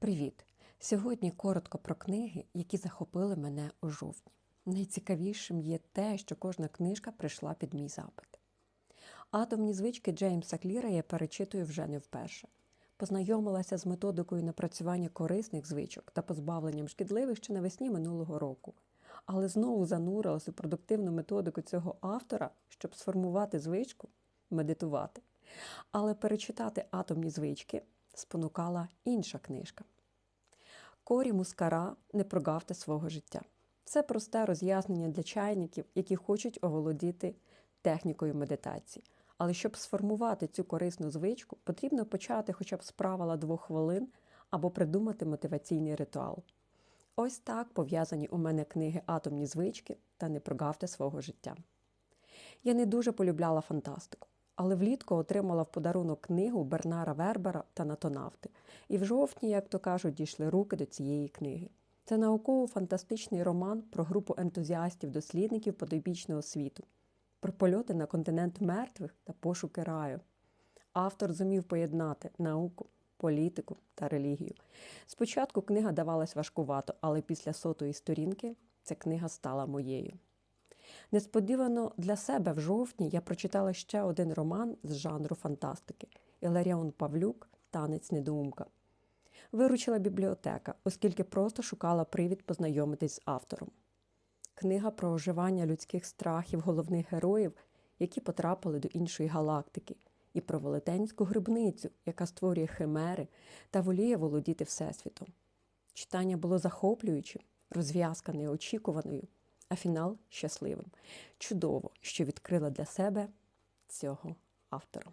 Привіт! Сьогодні коротко про книги, які захопили мене у жовтні. Найцікавішим є те, що кожна книжка прийшла під мій запит. Атомні звички Джеймса Кліра я перечитую вже не вперше. Познайомилася з методикою напрацювання корисних звичок та позбавленням шкідливих ще навесні минулого року. Але знову занурилася у продуктивну методику цього автора, щоб сформувати звичку медитувати. Але перечитати атомні звички спонукала інша книжка. Корі Мускара не прогавте свого життя. Це просте роз'яснення для чайників, які хочуть оволодіти технікою медитації. Але щоб сформувати цю корисну звичку, потрібно почати хоча б з правила двох хвилин або придумати мотиваційний ритуал. Ось так пов'язані у мене книги Атомні звички та Не прогавте свого життя. Я не дуже полюбляла фантастику, але влітку отримала в подарунок книгу Бернара Вербера та Натонавти. І в жовтні, як то кажуть, дійшли руки до цієї книги. Це науково-фантастичний роман про групу ентузіастів-дослідників подобічного світу, про польоти на континент мертвих та пошуки раю. Автор зумів поєднати науку, політику та релігію. Спочатку книга давалась важкувато, але після сотої сторінки ця книга стала моєю. Несподівано для себе в жовтні я прочитала ще один роман з жанру фантастики Іларіон Павлюк Танець недоумка. Виручила бібліотека, оскільки просто шукала привід познайомитись з автором. Книга про оживання людських страхів головних героїв, які потрапили до іншої галактики, і про велетенську грибницю, яка створює химери та воліє володіти Всесвітом. Читання було захоплюючим, розв'язка неочікуваною, а фінал щасливим. Чудово, що відкрила для себе цього автора.